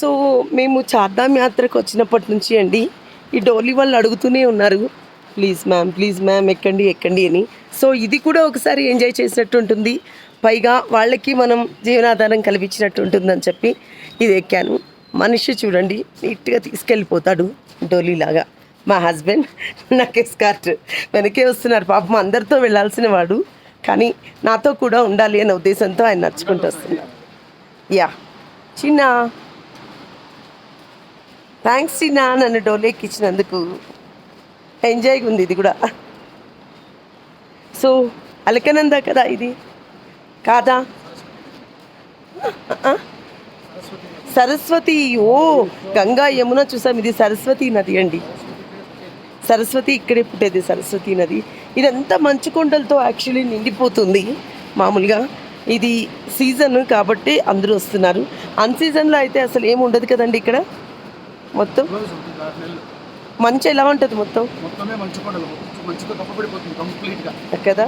So మేము చార్ధామ్ యాత్రకు వచ్చినప్పటి నుంచి అండి ఈ డోలీ వాళ్ళు అడుగుతూనే ఉన్నారు ప్లీజ్ మ్యామ్ ప్లీజ్ మ్యామ్ ఎక్కండి ఎక్కండి అని. సో ఇది కూడా ఒకసారి ఎంజాయ్ చేసినట్టు ఉంటుంది. పైగా వాళ్ళకి మనం జీవనాధారం కల్పించినట్టు ఉంటుందని చెప్పి ఇది ఎక్కాను. మనిషి చూడండి నీట్గా తీసుకెళ్ళిపోతాడు డోలీలాగా. మా హస్బెండ్ నాకు ఎస్కార్ట్. వెనకే వస్తున్నారు పాపం అందరితో వెళ్ళాల్సిన వాడు. కానీ నాతో కూడా ఉండాలి అనే ఉద్దేశంతో ఆయన నడుచుకుంటూ వస్తున్నారు. యా. చిన్న. థ్యాంక్స్ టీనా నన్ను డోలేకి ఇచ్చినందుకు ఎంజాయ్గా ఉంది ఇది కూడా. సో అలకనంద కదా ఇది? కాదా? సరస్వతి ఓ గంగా యమున చూసాం. ఇది సరస్వతి నది అండి. సరస్వతి ఇక్కడే పుట్టేది సరస్వతి నది. ఇదంతా మంచు కొండలతో యాక్చువల్లీ నిండిపోతుంది మామూలుగా. ఇది సీజన్ కాబట్టి అందరూ వస్తున్నారు. అన్ సీజన్లో అయితే అసలు ఏమి ఉండదు కదండి ఇక్కడ? మొత్తం? మంచు ఎలా ఉంటుంది మొత్తం? మొత్తమే మంచు కొండలు మంచుతో కప్పబడిపోతుంది కంప్లీట్గా. కదా